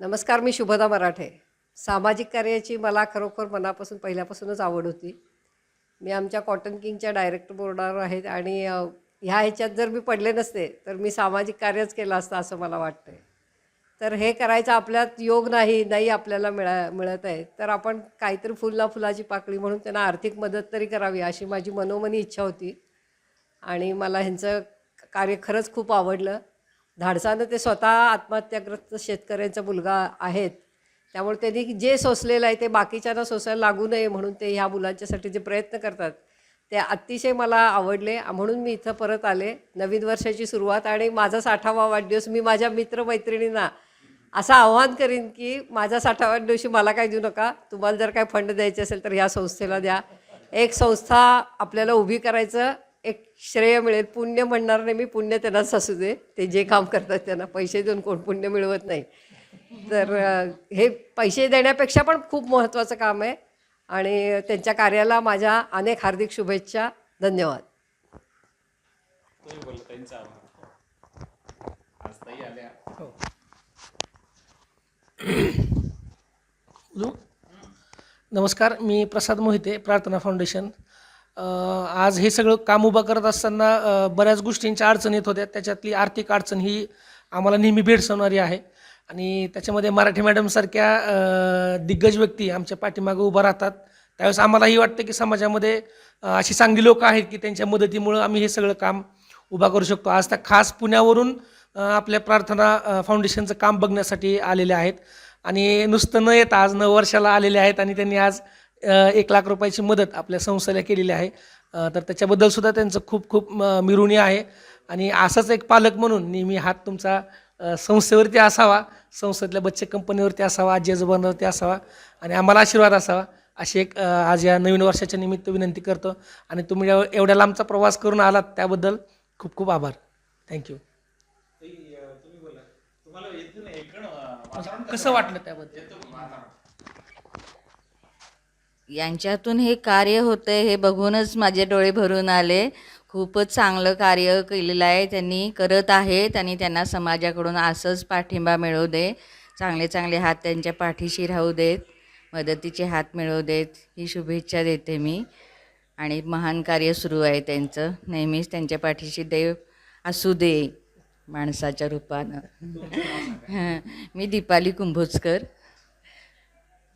नमस्कार मी शुभदा मराठे. सामाजिक कार्याची मला खरोखर मनापासून पहिल्यापासूनच आवड होती. मी आमच्या कॉटन किंगच्या डायरेक्टर बोर्डावर आहेत आणि ह्या ह्याच्यात जर मी पडले नसते तर मी सामाजिक कार्यच केलं असतं असं मला वाटतं आहे तर हे करायचं आपल्यात योग नाही नाही आपल्याला मिळा मिळत आहे. तर आपण काहीतरी फुलला फुलाची पाकळी म्हणून त्यांना आर्थिक मदत तरी करावी अशी माझी मनोमनी इच्छा होती. आणि मला ह्यांचं कार्य खरंच खूप आवडलं. धाडसानं ते स्वतः आत्महत्याग्रस्त शेतकऱ्यांचा मुलगा आहेत. त्यामुळे त्यांनी जे सोसलेलं आहे ते बाकीच्यांना सोसायला लागू नये म्हणून ते ह्या मुलांच्यासाठी जे प्रयत्न करतात ते अतिशय मला आवडले. म्हणून मी इथं परत आले. नवीन वर्षाची सुरुवात आणि माझा साठावा वाढदिवस मी माझ्या मित्रमैत्रिणींना असं आव्हान करीन की माझा साठावा दिवशी मला काय देऊ नका. तुम्हाला जर काय फंड द्यायचे असेल तर ह्या संस्थेला द्या. एक संस्था आपल्याला उभी करायचं एक श्रेय मिळेल. पुण्य म्हणणार नाही मी पुण्य त्यांनाच असू दे. ते जे काम करतात त्यांना पैसे देऊन कोण पुण्य मिळवत नाही. तर हे पैसे देण्यापेक्षा पण खूप महत्त्वाचं काम आहे. आणि त्यांच्या कार्याला माझ्या अनेक हार्दिक शुभेच्छा. धन्यवाद. बोलू नमस्कार मी प्रसाद मोहिते प्रार्थना फाउंडेशन. आज हे सगळं काम उभं करत असताना बऱ्याच गोष्टींच्या अडचण येत होत्या. त्याच्यातली आर्थिक अडचण ही आम्हाला नेहमी भेडसवणारी आहे. आणि त्याच्यामध्ये मराठी मॅडमसारख्या दिग्गज व्यक्ती आमच्या पाठीमागं उभं राहतात. त्यावेळेस आम्हालाही वाटतं की समाजामध्ये अशी चांगली लोकं आहेत की त्यांच्या मदतीमुळं आम्ही हे सगळं काम उभा करू शकतो. आज त्या खास पुण्यावरून आपल्या प्रार्थना फाउंडेशनचं काम बघण्यासाठी आलेले आहेत. आणि नुसतं न येता आज नऊ वर्षाला आलेले आहेत आणि त्यांनी आज एक लाख रुपयाची मदत आपल्या संस्थेला केलेली आहे. तर त्याच्याबद्दल सुद्धा त्यांचं खूप खूप म, मी ऋणी आहे. आणि असंच एक पालक म्हणून नेहमी हात तुमचा संस्थेवरती असावा संस्थेतल्या बच्चे कंपनीवरती असावा आजी आजोबांवरती असावा आणि आम्हाला आशीर्वाद असावा अशी एक आज या नवीन वर्षाच्या निमित्त विनंती करतो. आणि तुम्ही एव- एवढ्या लांबचा प्रवास करून आलात त्याबद्दल खूप खूप आभार. थँक्यू कसं वाटलं त्याबद्दल? यांच्यातून हे कार्य होतंय हे बघूनच माझे डोळे भरून आले. खूपच चांगलं कार्य केलेलं आहे त्यांनी करत आहेत आणि त्यांना समाजाकडून असंच पाठिंबा मिळू दे. चांगले चांगले हात त्यांच्या पाठीशी राहू देत मदतीचे हात मिळवू देत. ही शुभेच्छा देते मी. आणि महान कार्य सुरू आहे त्यांचं. नेहमीच त्यांच्या पाठीशी देव असू दे माणसाच्या रूपानं. मी दीपाली कुंभोजकर माझी मैत्रीण आहे. आम्ही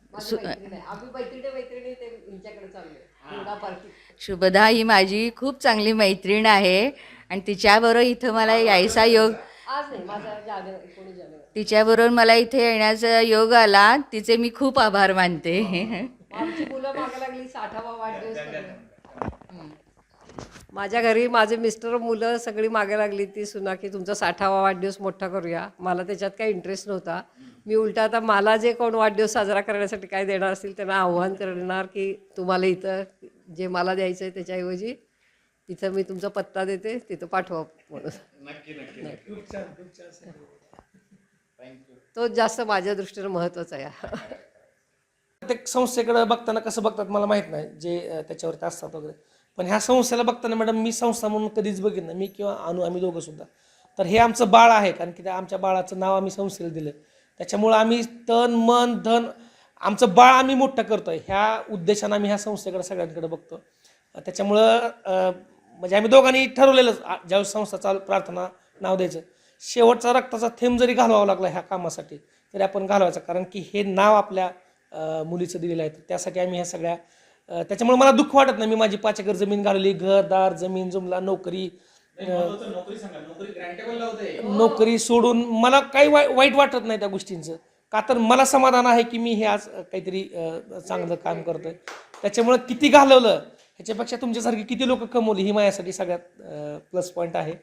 मैत्रिणी मैत्रिणी ते यांच्याकडे चाललोय मुलगा पार्टी शुभदा ही माझी खूप चांगली मैत्रीण आहे आणि तिच्याबरोबर इथं मला यायचा योग तिच्याबरोबर मला इथे येण्याचा योग आला तिचे मी खूप आभार मानते. आमची मुलं मागे लागली साठावा वाढदिवस करूया. माझ्या घरी माझे मिस्टर मुलं सगळी मागे लागली ती सुना की तुमचा साठावा वाढदिवस मोठा करूया. मला त्याच्यात काही इंटरेस्ट नव्हता. मी उलटा आता मला जे कोण वाढदिवस साजरा करण्यासाठी काय देणार असतील त्यांना आव्हान करणार की तुम्हाला इथं जे मला द्यायचं आहे त्याच्याऐवजी इथं मी तुमचा पत्ता देते तिथं पाठवा म्हणून. नक्की नक्की तो जास्त माझ्या दृष्टीनं महत्त्वाचा आहे. प्रत्येक संस्थेकडे बघताना कसं बघतात मला माहीत नाही जे त्याच्यावरती असतात वगैरे. पण ह्या संस्थेला बघताना मॅडम मी संस्था म्हणून कधीच बघितलं नाही. मी किंवा अनु आम्ही दोघं सुद्धा. तर हे आमचं बाळ आहे कारण की त्या आमच्या बाळाचं नाव आम्ही संस्थेला दिलं. त्याच्यामुळं आम्ही तन मन धन आमचं बाळ आम्ही मोठं करतोय. ह्या उद्देशानं आम्ही ह्या संस्थेकडे सगळ्यांकडे बघतो त्याच्यामुळं म्हणजे आम्ही दोघांनी ठरवलेलंच आ- ज्यावेळेस संस्था चाल प्रार्थना नाव द्यायचं शेवटचा रक्ताचा थेंब जरी घालवावा लागला ह्या कामासाठी तरी आपण घालवायचं. कारण की हे नाव आपल्या मुलीचं दिलेलं आहे. तर त्यासाठी आम्ही ह्या सगळ्या त्याच्यामुळे मला दुःख वाटत नाही. मी माझी पाच एकर जमीन घालवली घरदार जमीन जुमला नोकरी नोकरी सांगा. नोकरी ग्रँटेबल होते. नोकरी सोडून मला काही वाई वाईट वाटत नाही त्या गोष्टींचं. का तर मला समाधान आहे की मी हे आज काहीतरी चांगलं काम करतोय. त्याच्यामुळं किती घालवलं ह्याच्यापेक्षा तुमच्यासारखी किती लोक कमवली ही माझ्यासाठी सगळ्यात प्लस पॉईंट आहे.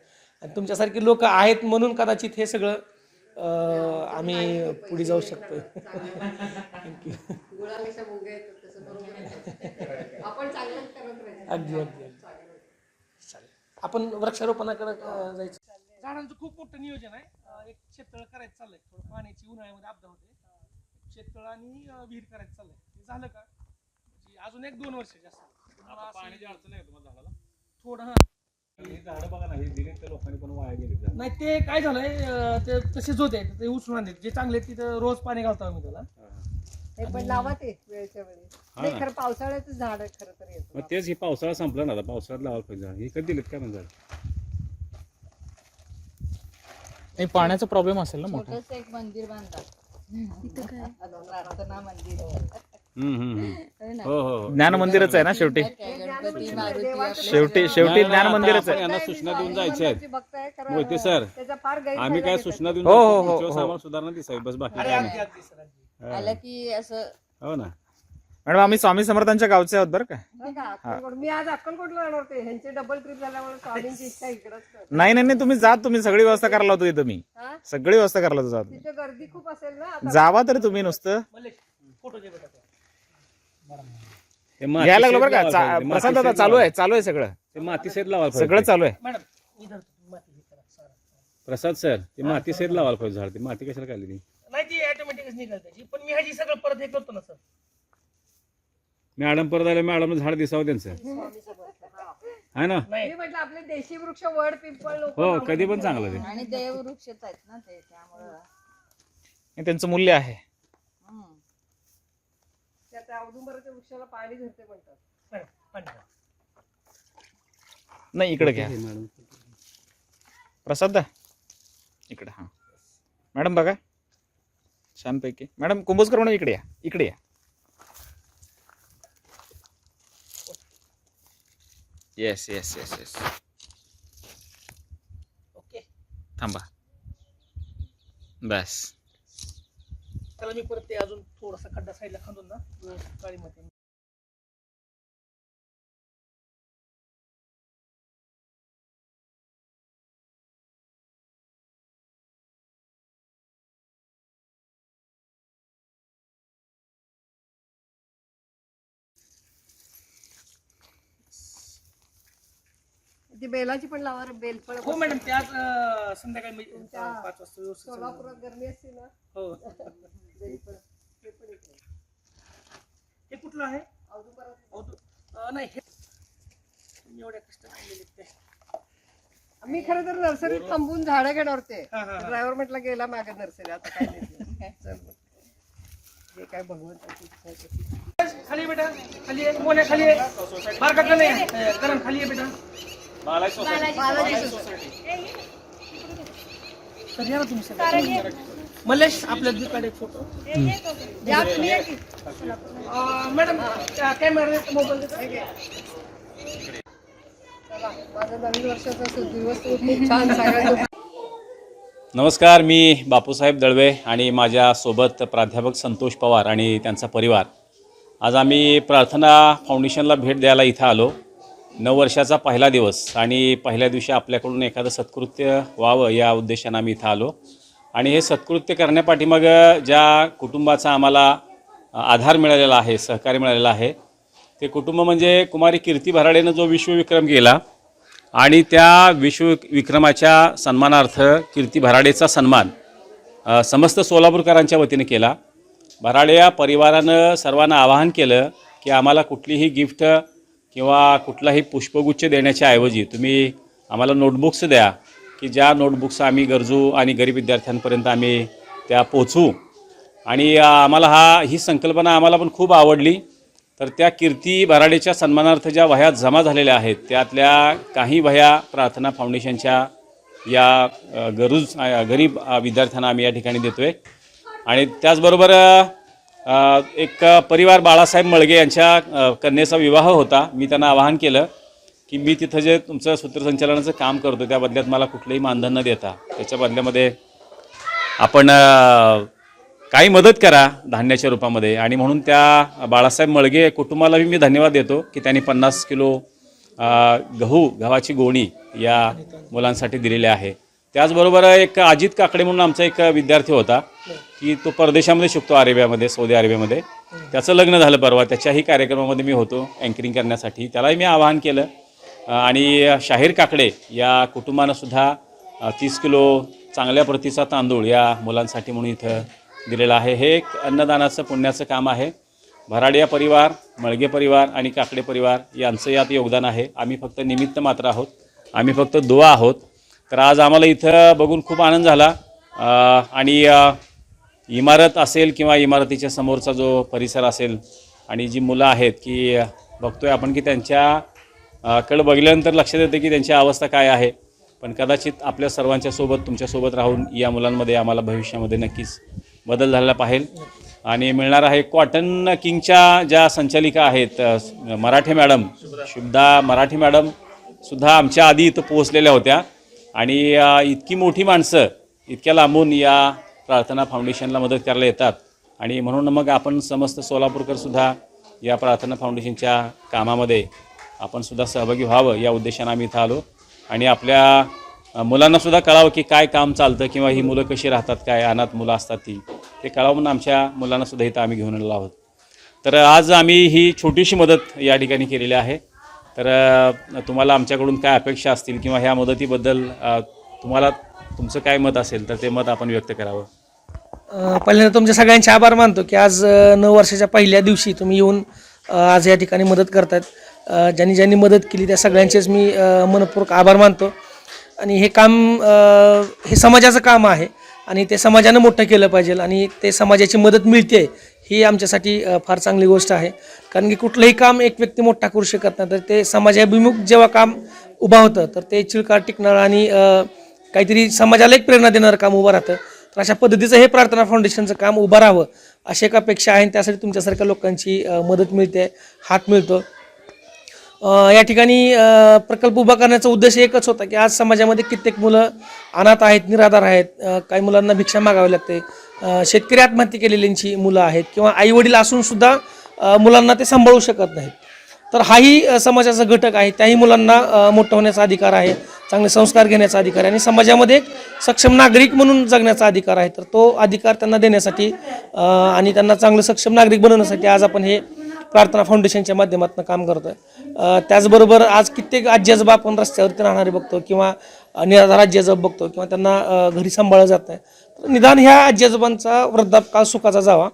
आणि तुमच्यासारखी लोक आहेत म्हणून कदाचित हे सगळं आम्ही पुढे जाऊ शकतो थँक्यू गुळापेक्षा आपण वृक्षारोपणाकडे जायचं. झाडांचं खूप मोठं नियोजन आहे. एक शेततळ करायचं चाललंय. थोडं पाण्याची उन्हाळ्यामध्ये आपदा होते. शेततळ आणि विहीर करायचं चाललंय. ते झालं का? म्हणजे अजून एक दोन वर्ष जास्त. आता पाण्याची अडचण आहे का तुम्हाला झाडाला? थोडं हा. ही झाडं बघा ना हे दिले त्या लोकांनी पण वाया गेली झाडं. नाही ते काय झालंय अं, ते तसेच होते. ते उचलून आणले जे चांगले आहेत तिथं रोज पाणी घालतो आम्ही त्याला. हे. पण लावा ते वेळच्या वेळी. नाही खरं पावसाळ्यातच झाड खरं तर येतं. मग तेच हे पावसाळा संपला ना आता पावसाळ्यात लावायला पाहिजे झाड. हे कधी दिलेत काय म्हणजे नाही पाण्याचा प्रॉब्लेम असेल ना मोठा. छोटस एक मंदिर प्रार्थना. हो हो हो. ज्ञान मंदिरच आहे ना शेवटी. गणपती मारुती शेवटी शेवटी ज्ञान मंदिरच आहे. यांना सूचना देऊन जायचे आहेत खरं मोहिते सर. त्याचा फार गैरफायदा आम्ही काय घेतात. सूचना देऊन हो, हो. हो, पुढच्या वेळेस हो. आम्हाला सुधारणा दिसावी. बस बाकी काय नाही. आलं की असं हो ना मॅडम आम्ही स्वामी समर्थांच्या गावचे आहोत बरं काय का? अक्कलकोट. मी आज अक्कलकोटला जाणार होते ह्यांचे डबल ट्रिप झाल्यामुळे स्वामींची इच्छा इकडंच कर. नाही नाही नाही तुम्ही जा तुम्ही सगळी व्यवस्था करायला होतो इथं मी हा? सगळी व्यवस्था करायला होतो जा तुम्ही. तिथे गर्दी खूप असेल ना आता जावा तरी तुम्ही नुसतं. हे यायला लागलो बरं का चा-. प्रसाद दादा चालू आहे चालू आहे सगळं ते माती सेट लावायला सगळं. चालू आहे मॅडम मी धरतो तुम्ही माती हे करा सारा. प्रसाद सर ते माती सेट पाहिजे झाड ते माती कशाला काढली ती नाही ती ऑटोमॅटिकच निघाल त्याची. पण मी ह्याची सगळं परत हे करतो ना सर. मॅडम परत आले मॅडम झाड दिसावं त्यांचं. आहे ना? नाही. मी म्हटलं आपले देशी वृक्ष वड पिंपळ लोक हो कधी पण चांगलं ते. आणि देववृक्षच आहेत ना ते त्यामुळं. हे त्यांचं मूल्य आहे. हम्म. त्या त्या औदुंबराच्या वृक्षाला पाणी धरते म्हणतात. मॅडम पाणी द्या. नाही इकडे घ्या. मॅडम. प्रसाद दा. इकडे हां. मॅडम बघा. छानपैकी. मॅडम कुंभोजकर म्हणून इकडे या. इकडे या. Yes yes yes yes okay थांबा. बस. त्याला मी परत ते अजून थोडासा खड्डा साईडला खांदून ना व्यवस्थित काळीमध्ये ती बेलाची पण लावा रे, बेलफळ हो मॅडम ते आज अं, संध्याकाळी मी तुमच्या पाच वाजता व्यवस्थित सोलापुरात गरमी असते ना. हो. ते पण. हे कुठलं आहे? औदुंबरात. अहो, तू- अं, नाही हे तुम्ही एवढ्या कष्ट केलेले ते. मी खरं तर नर्सरीत थांबून झाडं घेणार होते. हा, हा, हा. ड्रायव्हर म्हटलं गेला मागे नर्सरी आता काय नाही चल मग. जे काय भगवंताची इच्छा आहे. तशी. खाली बेटा खाली आहे. मोन्या खाली करण खाली आहे बेटा. मल्लेश आपल्या दुकान फोटो. या तुम्ही मॅडम कॅमेरा मोबाईल देता चला, माझा नवीन वर्षाचा दिवस खूप छान सगळ्यांना नमस्कार मी बापूसाहेब दळवे आणि माझ्यासोबत प्राध्यापक संतोष पवार आणि त्यांचा परिवार. आज आम्ही प्रार्थना फाउंडेशनला भेट द्यायला इथं आलो. नऊ वर्षाचा पहिला दिवस आणि पहिल्या दिवशी आपल्याकडून एखादं सत्कृत्य व्हावं या उद्देशानं आम्ही इथं आलो. आणि हे सत्कृत्य करण्यापाठीमाग ज्या कुटुंबाचा आम्हाला आधार मिळालेला आहे सहकार्य मिळालेला आहे ते कुटुंब म्हणजे कुमारी कीर्ती भराडेनं जो विश्वविक्रम केला आणि त्या विश्वविक्रमाच्या सन्मानार्थ कीर्ती भराडेचा सन्मान समस्त सोलापूरकरांच्या वतीने केला. भराडे या परिवारानं सर्वांना आवाहन केलं की आम्हाला कुठलीही गिफ्ट किंवा कुठलाही पुष्पगुच्छ देण्याच्या ऐवजी तुम्ही आम्हाला नोटबुक्स द्या की ज्या नोटबुक्स आम्ही गरजू आणि गरीब विद्यार्थ्यांपर्यंत आम्ही त्या पोचू आणि आम्हाला हा ही संकल्पना आम्हाला पण खूप आवडली. तर त्या कीर्ती भराडेच्या सन्मानार्थ ज्या वह्या जमा झालेल्या आहेत त्यातल्या काही वह्या प्रार्थना फाउंडेशनच्या या अ, गरज गरीब विद्यार्थ्यांना आम्ही या ठिकाणी देतो आहे आणि त्याचबरोबर एक परिवार बाळासाहेब मळगे यांच्या कन्येचा विवाह होता. मी त्यांना आवाहन केलं की मी तिथं जे तुमचं सूत्रसंचालनाचं काम करतो त्या बदल्यात मला कुठलंही मानधन न देता त्याच्या बदल्यामध्ये आपण काही मदत करा धान्याच्या रूपामध्ये. आणि म्हणून त्या बाळासाहेब मळगे कुटुंबालाही मी धन्यवाद देतो की त्यांनी पन्नास किलो गहू गव्हाची गोणी या मुलांसाठी दिलेली आहे. त्याचबरोबर एक अजित काकडे म्हणून आमचा एक विद्यार्थी होता. की तो परदेशामध्ये शिकतो अरेबियामध्ये सौदी अरेबियामध्ये. त्याचं लग्न झालं परवा त्याच्याही कार्यक्रमामध्ये मी होतो अँकरिंग करण्यासाठी. त्यालाही मी आवाहन केलं. आणि शाहीर काकडे या कुटुंबानंसुद्धा तीस किलो चांगल्या प्रतीचा तांदूळ या मुलांसाठी म्हणून इथं दिलेला आहे. हे एक अन्नदानाचं पुण्याचं काम आहे. भराडिया परिवार मळगे परिवार आणि काकडे परिवार यांचं यात योगदान आहे. आम्ही फक्त निमित्त मात्र आहोत. आम्ही फक्त दुवा आहोत. तर आज आम्हाला इथं बघून खूप आनंद झाला. आणि इमारत असेल किंवा इमारतीच्या समोरचा जो परिसर असेल आणि जी मुलं आहेत की बघतो बघतोय आपण की त्यांच्याकडं बघितल्यानंतर लक्षात येतं की त्यांची अवस्था काय आहे. पण कदाचित आपल्या सर्वांच्या सोबत तुमच्यासोबत राहून या मुलांमध्ये आम्हाला भविष्यामध्ये नक्कीच बदल झालेला पाहिजे आणि मिळणार आहे कॉटन किंगच्या ज्या संचालिका आहेत मराठी मराठे मॅडम शुभदा मराठी मॅडम सुद्धा आमच्या आधी इथं पोहोचलेल्या होत्या. आणि इतकी मोठी माणसं इतक्या लांबून या प्रार्थना फाउंडेशनला मदत करायला येतात. आणि म्हणून मग आपण समस्त सोलापूरकरसुद्धा या प्रार्थना फाउंडेशनच्या कामामध्ये आपण सुद्धा सहभागी व्हावं या उद्देशानं आम्ही इथं आलो. आणि आपल्या मुलांनासुद्धा कळावं की काय काम चालतं किंवा ही मुलं कशी राहतात काय अनाथ मुलं असतात ती. ते कळावं म्हणून आमच्या मुलांनासुद्धा इथं आम्ही घेऊन आलेलो आहोत. तर आज आम्ही ही छोटीशी मदत या ठिकाणी केलेली आहे. तर तुम्हाला आमच्याकडून काय अपेक्षा असतील किंवा ह्या मदतीबद्दल तुम्हाला तुमचं काय मत असेल तर ते मत आपण व्यक्त करावं. पहिल्यांदा तुमच्या सगळ्यांचे आभार मानतो की आज नऊ वर्षाच्या पहिल्या दिवशी तुम्ही येऊन आज या ठिकाणी मदत करतात ज्यांनी ज्यांनी मदत केली त्या सगळ्यांचेच मी मनपूर्वक आभार मानतो. आणि हे काम हे समाजाचं काम आहे आणि ते समाजानं मोठं केलं पाहिजे आणि ते समाजाची मदत मिळते ही आमच्यासाठी फार चांगली गोष्ट आहे. कारण की कुठलंही काम एक व्यक्ती मोठा करू शकत नाही तर ते समाजाभिमुख जेव्हा काम उभा होतं तर ते चिळकाळ टिकणारं आणि काहीतरी समाजाला एक प्रेरणा देणारं काम उभं राहतं. तर अशा पद्धतीचं हे प्रार्थना फाउंडेशनचं काम उभं राहावं. अशी एक अपेक्षा आहे आणि त्यासाठी तुमच्यासारख्या लोकांची मदत मिळते हात मिळतो. या ठिकाणी प्रकल्प उभा करण्याचा उद्देश एकच होता की आज समाजामध्ये कित्येक मुलं अनाथ आहेत निराधार आहेत काही मुलांना भिक्षा मागावी लागते. शेतकरी आत्महत्या केलेल्यांची मुलं आहेत किंवा आईवडील असूनसुद्धा मुलांना ते सांभाळू शकत नाहीत. तर हाही समाजाचा घटक आहे. त्याही मुलांना मोठं होण्याचा अधिकार आहे चांगले संस्कार घेण्याचा अधिकार आहे आणि समाजामध्ये एक सक्षम नागरिक म्हणून जगण्याचा अधिकार आहे. तर तो अधिकार त्यांना देण्यासाठी आणि त्यांना चांगलं सक्षम नागरिक बनवण्यासाठी आज आपण हे प्रार्थना फाउंडेशनच्या माध्यमातून काम करतोय. आहे त्याचबरोबर आज कित्येक आजी आजोबा आपण रस्त्यावरती राहणारे बघतो किंवा निराधार आजी आजोबा बघतो किंवा त्यांना घरी सांभाळलं जात नाही तर निदान ह्या आजी आजोबांचा वृद्धापकाळ सुखाचा जावा.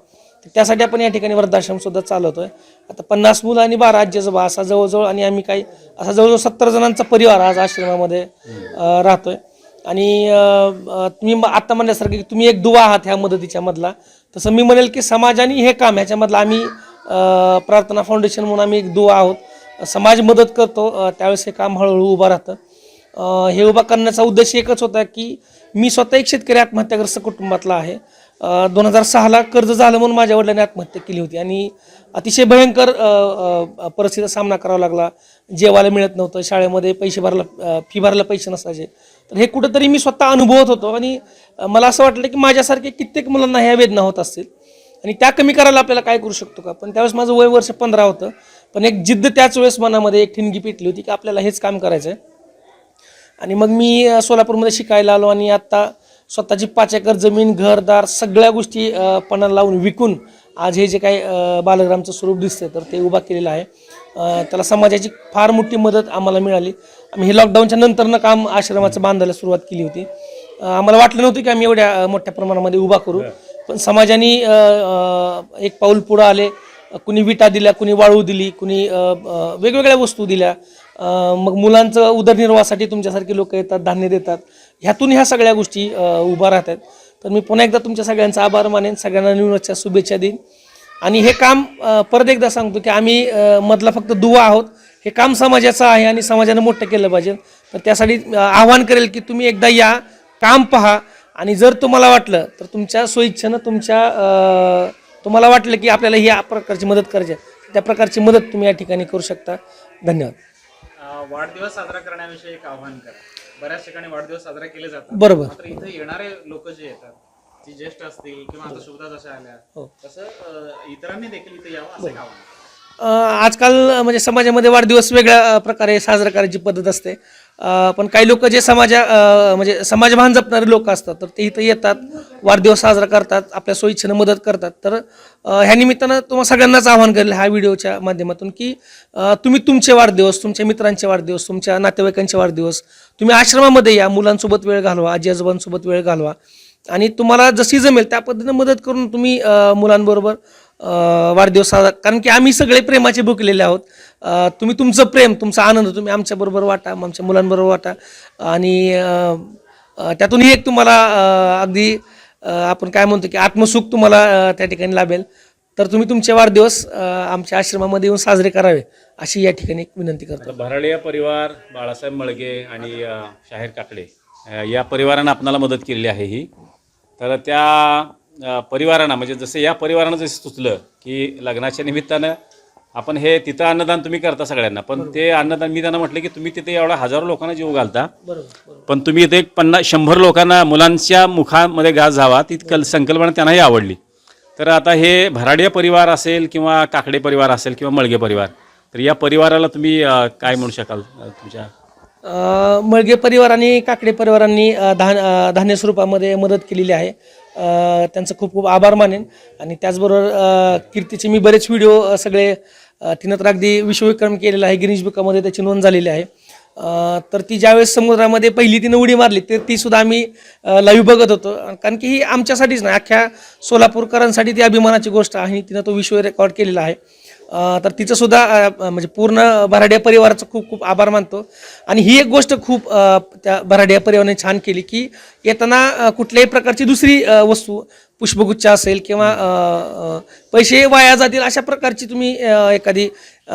त्यासाठी आपण या ठिकाणी वृद्धाश्रम सुद्धा चालवतोय. आता पन्नास मुलं आणि बारा आजी आजोबा असा जवळजवळ आणि आम्ही काही असा जवळजवळ सत्तर जणांचा परिवार आज आश्रमामध्ये राहतोय. आणि तुम्ही आता म्हणल्यासारखं की तुम्ही एक दुवा आहात ह्या मदतीच्या मधला. तसं मी म्हणेल की समाजाने हे काम ह्याच्यामधलं आम्ही प्रार्थना फाउंडेशन म्हणून आम्ही एक दुवा आहोत. समाज मदत करतो त्यावेळेस हे काम हळूहळू उभं राहतं. हे उभा करण्याचा उद्देश एकच होता की मी स्वतः एक शेतकरी आत्महत्याग्रस्त कुटुंबातला आहे. दोन हजार सहाला कर्ज झालं म्हणून माझ्या वडिलांनी आत्महत्या केली होती. आणि अतिशय भयंकर परिस्थितीचा सामना करावा लागला. जेवायला मिळत नव्हतं. शाळेमध्ये पैसे भरायला फी भरायला पैसे नसायचे. तर हे कुठंतरी मी स्वतः अनुभवत होतो. आणि मला असं वाटलं की माझ्यासारखे कित्येक मुलांना ह्या वेदना होत असतील. आणि त्या कमी करायला आपल्याला काय करू शकतो का? पण त्यावेळेस माझं वय वर्ष पंधरा होतं. पण एक जिद्द त्याच वेळेस मनामध्ये एक ठिणगी पेटली होती की आपल्याला हेच काम करायचं आहे आणि मग मी सोलापूरमध्ये शिकायला आलो आणि आत्ता स्वतःची पाच एकर जमीन घरदार सगळ्या गोष्टी अ, पणाला लावून विकून आज हे जे काही बालग्रामचं स्वरूप दिसतं तर ते उभा केलेलं आहे. त्याला समाजाची फार मोठी मदत आम्हाला मिळाली. आम्ही हे लॉकडाऊनच्या नंतरनं काम आश्रमाचं बांधायला सुरुवात केली होती. आम्हाला वाटलं नव्हतं की आम्ही एवढ्या मोठ्या प्रमाणामध्ये उभा करू. पण समाजाने एक पाऊल पुढं आले. कुणी विटा दिल्या कुणी वाळू दिली कुणी वेगवेगळ्या वस्तू दिल्या. मग मुलांचं उदरनिर्वाहासाठी तुमच्यासारखे लोक येतात धान्य देतात. ह्यातून ह्या सगळ्या गोष्टी अ, उभा राहतात तर मी पुन्हा एकदा तुमच्या सगळ्यांचा आभार मानेन. सगळ्यांना निवडच्या शुभेच्छा देईन. आणि हे काम परत एकदा सांगतो की आम्ही मधला फक्त दुवा आहोत. हे काम समाजाचं आहे आणि समाजानं मोठं केलं पाहिजे. तर त्यासाठी आव्हान करेल की तुम्ही एकदा या काम पहा. आणि जर तुम्हाला वाटलं तर तुमच्या सोयीच्छेनं तुमच्या तुम्हाला वाटलं की आपल्याला ही या प्रकारची मदत करायची आहे, त्या प्रकारची मदत तुम्ही या ठिकाणी करू शकता. धन्यवाद. वाढदिवस साजरा करण्याविषयी एक आव्हान करा. बऱ्याच ठिकाणी वाढदिवस साजरा केले जातात बरोबर. मात्र इथे येणारे लोक जे येतात जी ज्येष्ठ असतील किंवा आता सुविधा जशा आल्या हो. तसं अं, इतरांनी देखील इथे यावं असं आव्हान अ, आजकाल म्हणजे समाजामध्ये वाढदिवस वेगळ्या प्रकारे साजरा करायची पद्धत असते पण काही लोक जे समाजा म्हणजे समाजभान जपणारे लोक असतात तर ते इथं येतात वाढदिवस साजरा करतात आपल्या सोयीच्छेनं मदत करतात. तर ह्या निमित्तानं तुम्हाला सगळ्यांनाच आवाहन करेल ह्या व्हिडिओच्या माध्यमातून की तुम्ही तुमचे वाढदिवस तुमच्या मित्रांचे वाढदिवस तुमच्या नातेवाईकांचे वाढदिवस तुम्ही आश्रमामध्ये या मुलांसोबत वेळ घालवा आजी आजोबांसोबत वेळ घालवा. आणि तुम्हाला जशी जमेल त्या पद्धतीनं मदत करून तुम्ही मुलांबरोबर वाढदिवस साजरा कारण की आम्ही सगळे प्रेमाचे भुकलेले आहोत. तुम्ही तुमचं प्रेम तुमचा आनंद तुम्ही आमच्याबरोबर वाटा आमच्या मुलांबरोबर वाटा. आणि त्यातून त्यातूनही एक तुम्हाला अगदी आपण काय म्हणतो की आत्मसुख तुम्हाला त्या ठिकाणी लाभेल. तर तुम्ही तुमचे वाढदिवस आमच्या आश्रमामध्ये येऊन साजरे करावे अशी या ठिकाणी एक विनंती करतो. भराडिया परिवार बाळासाहेब मळगे आणि शाहीर काकडे या परिवारानं आपणाला मदत केलेली आहे ही. तर त्या परिवारानं म्हणजे जसं या परिवारानं जसं सुचलं की लग्नाच्या निमित्तानं आपण हे तिथं अन्नदान तुम्ही करता सगळ्यांना पण ते अन्नदान मी त्यांना म्हटलं की तुम्ही तिथे एवढा हजारो लोकांना जीव घालता. पण तुम्ही इथे एक पन्नास शंभर लोकांना मुलांच्या मुखामध्ये घास जावा ती कल संकल्पना त्यांनाही आवडली. तर आता हे भराडिया परिवार असेल किंवा काकडे परिवार असेल किंवा मळगे परिवार तर या परिवाराला तुम्ही काय म्हणू शकाल तुमच्या? मळगे परिवार आणि काकडे परिवारांनी धान धान्य स्वरूपामध्ये मदत केलेली आहे. त्यांचं खूप खूप आभार मानेन. आणि त्याचबरोबर कीर्तीचे मी बरेच व्हिडिओ सगळे तिनं तर अगदी विश्वविक्रम केलेला आहे गिनीज बुकामध्ये त्याची नोंद झालेली आहे. तर ती ज्यावेळेस समुद्रामध्ये पहिली तिनं उडी मारली तर ती सुद्धा आम्ही लाईव्ह बघत होतो. कारण की ही आमच्यासाठीच नाही अख्ख्या सोलापूरकरांसाठी ती अभिमानाची गोष्ट आहे आणि तिनं तो विश्व रेकॉर्ड केलेला आहे. तर तिचं सुद्धा म्हणजे पूर्ण भराडिया परिवाराचं खूप खूप आभार मानतो. आणि ही एक गोष्ट खूप त्या भराडिया परिवाराने छान केली की येताना कुठल्याही प्रकारची दुसरी वस्तू पुष्पगुच्छ असेल किंवा पैसे वाया जातील अशा प्रकारची तुम्ही एखादी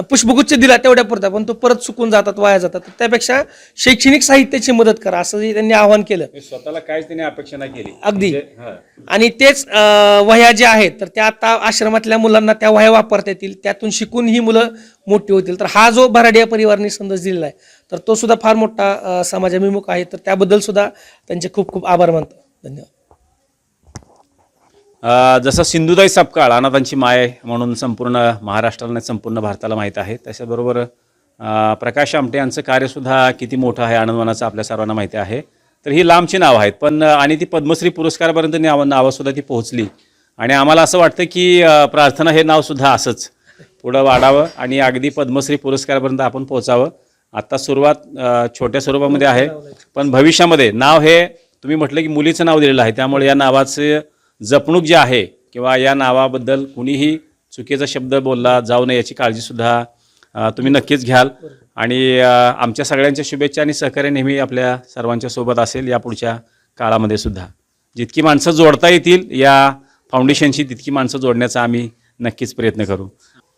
पुष्पगुच्छ दिला तेवढ्या पुरता पण तो परत चुकून जातात वाया जातात. तर त्यापेक्षा शैक्षणिक साहित्याची मदत करा असंही त्यांनी आवाहन केलं. स्वतःला काहीच त्यांनी अपेक्षा नाही केली. अगदी. म्हणजे. आणि तेच वह्या ज्या आहेत तर त्या आता आश्रमातल्या मुलांना त्या वह्या वापरता येतील त्यातून शिकून ही मुलं मोठी होतील. तर हा जो भराडिया परिवाराने संदेश दिलेला आहे तर तो सुद्धा फार मोठा समाजाभिमुख आहे. तर त्याबद्दल सुद्धा त्यांचे खूप खूप आभार मानतो. धन्यवाद. जसं सिंधुदाई सपकाळ अनाथांची माय म्हणून संपूर्ण महाराष्ट्राला संपूर्ण भारताला माहीत आहे त्याच्याबरोबर प्रकाश आमटे यांचं कार्यसुद्धा किती मोठं आहे आनंदवनाचं आपल्या सर्वांना माहिती आहे. तर ही लांबची नावं आहेत पण आणि ती पद्मश्री पुरस्कारापर्यंत नाव नावंसुद्धा ती पोहोचली. आणि आम्हाला असं वाटतं की प्रार्थना हे नावसुद्धा असंच. पुढं वाढावं आणि अगदी पद्मश्री पुरस्कारापर्यंत आपण पोहोचावं. आत्ता सुरुवात छोट्या स्वरूपामध्ये आहे पण भविष्यामध्ये नाव हे तुम्ही म्हटलं की मुलीचं नाव दिलेलं आहे त्यामुळे या नावाचं जपणूक जी आहे किंवा या नावाबद्दल कुणीही चुकीचा शब्द बोलला जाऊ नये याची काळजीसुद्धा तुम्ही नक्कीच घ्याल. आणि आमच्या सगळ्यांच्या शुभेच्छा आणि सहकार्य नेहमी आपल्या सर्वांच्या सोबत असेल या पुढच्या काळामध्ये सुद्धा. जितकी माणसं जोडता येतील या फाउंडेशनशी तितकी माणसं जोडण्याचा आम्ही नक्कीच प्रयत्न करू.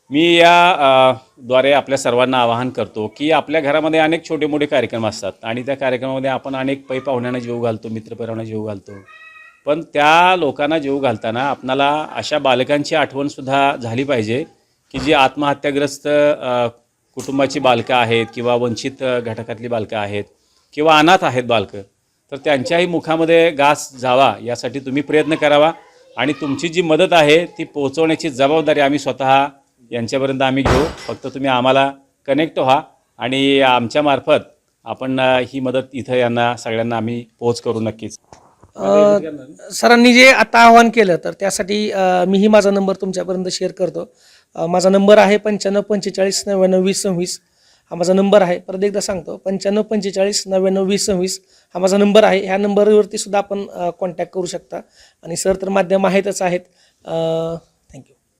मी या द्वारे आपल्या सर्वांना आवाहन करतो की आपल्या घरामध्ये अनेक छोटे मोठे कार्यक्रम असतात आणि त्या कार्यक्रमामध्ये आपण अनेक पै पाहुण्यांना जीव घालतो मित्रपरिवारांना जीव घालतो. पण त्या लोकांना जीव घालताना आपणाला अशा बालकांची आठवणसुद्धा झाली पाहिजे की जी आत्महत्याग्रस्त कुटुंबाची बालकं आहेत किंवा वंचित घटकातली बालकं आहेत किंवा अनाथ आहेत बालकं तर त्यांच्याही मुखामध्ये घास जावा यासाठी तुम्ही प्रयत्न करावा आणि तुमची जी मदत आहे ती पोहोचवण्याची जबाबदारी आम्ही स्वतः यांच्यापर्यंत आम्ही घेऊ. फक्त तुम्ही आम्हाला कनेक्ट व्हा आणि आमच्यामार्फत आपण ही मदत इथं यांना सगळ्यांना आम्ही पोहोच करू नक्कीच. अ, सरांनी जे आता आवाहन केलं तर त्यासाठी अ, मीही माझा नंबर तुमच्यापर्यंत शेअर करतो. अ, माझा नंबर आहे पंच्याण्णव पंचेचाळीस नव्याण्णव वीस सव्वीस. हा माझा नंबर आहे. परत एकदा सांगतो पंच्याण्णव पंचेचाळीस नव्याण्णव वीस सव्वीस हा माझा नंबर आहे. ह्या नंबरवरती सुद्धा आपण कॉन्टॅक्ट करू शकता. आणि सर तर माध्यम आहेतच आहेत. अ,